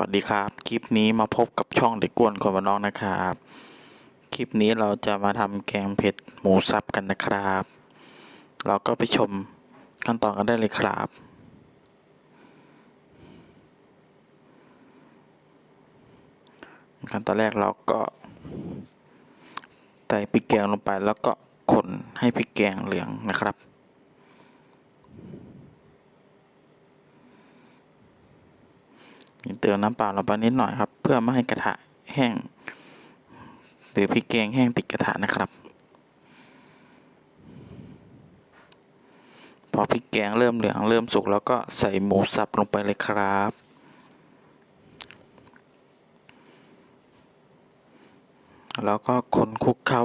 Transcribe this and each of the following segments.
วัสดีครับ คลิปนี้มาพบกับช่องเด็กกวนคนบ้านนอกนะครับ คลิปนี้เราจะมาทำแกงเผ็ดหมูสับกันนะครับ เราก็ไปชมขั้นตอนกันได้เลยครับ ขั้นตอนแรกเราก็ใส่พริกแกงลงไปแล้วก็คนให้พริกแกงเหลืองนะครับ เติมน้ำเปล่าลงไปนิดหน่อยครับ เพื่อไม่ให้กระทะแห้ง หรือพริกแกงแห้งติดกระทะนะครับ พอพริกแกงเริ่มเหลืองเริ่มสุกแล้วก็ใส่หมูสับลงไปเลยครับแล้วก็คนคลุกเคล้า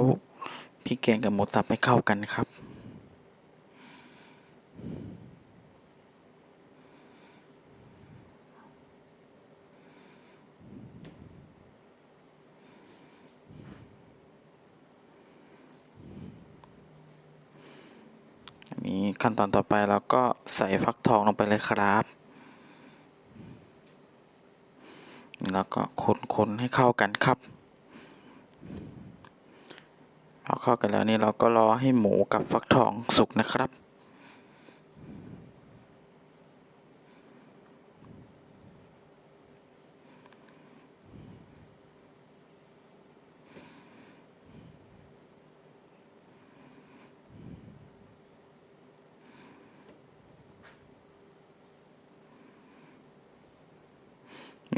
พริกแกงกับหมูสับให้เข้ากันครับ นี้ขั้นตอนต่อไปเราก็ใส่ฟักทองลงไปเลยครับแล้วก็คนๆให้เข้ากันครับพอเข้ากันแล้วนี่เราก็รอให้หมูกับฟักทองสุกนะครับ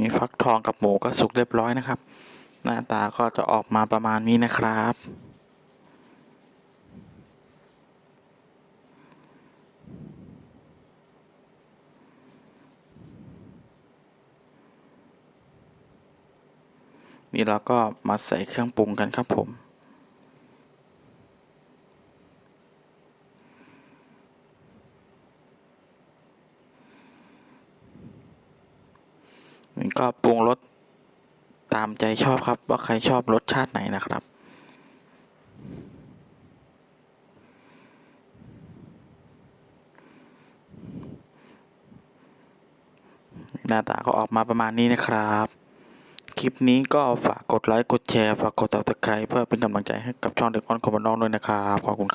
ีฟักทองกับหมูก็สุกเรียบร้อยนะครับ หน้าตาก็จะออกมาประมาณนี้นะครับ นี่เราก็มาใส่เครื่องปรุงกันครับผม ก็ปรุงรสตามใจชอบครับ ว่าใครชอบรสชาติไหนนะครับ หน้าตาก็ออกมาประมาณนี้นะครับ คลิปนี้ก็ฝากกดไลค์ กดแชร์ ฝากกดติดตามเพื่อเป็นกำลังใจให้กับช่องเด็กอ้อนคอมบานนอกด้วยนะครับ ขอบคุณครับ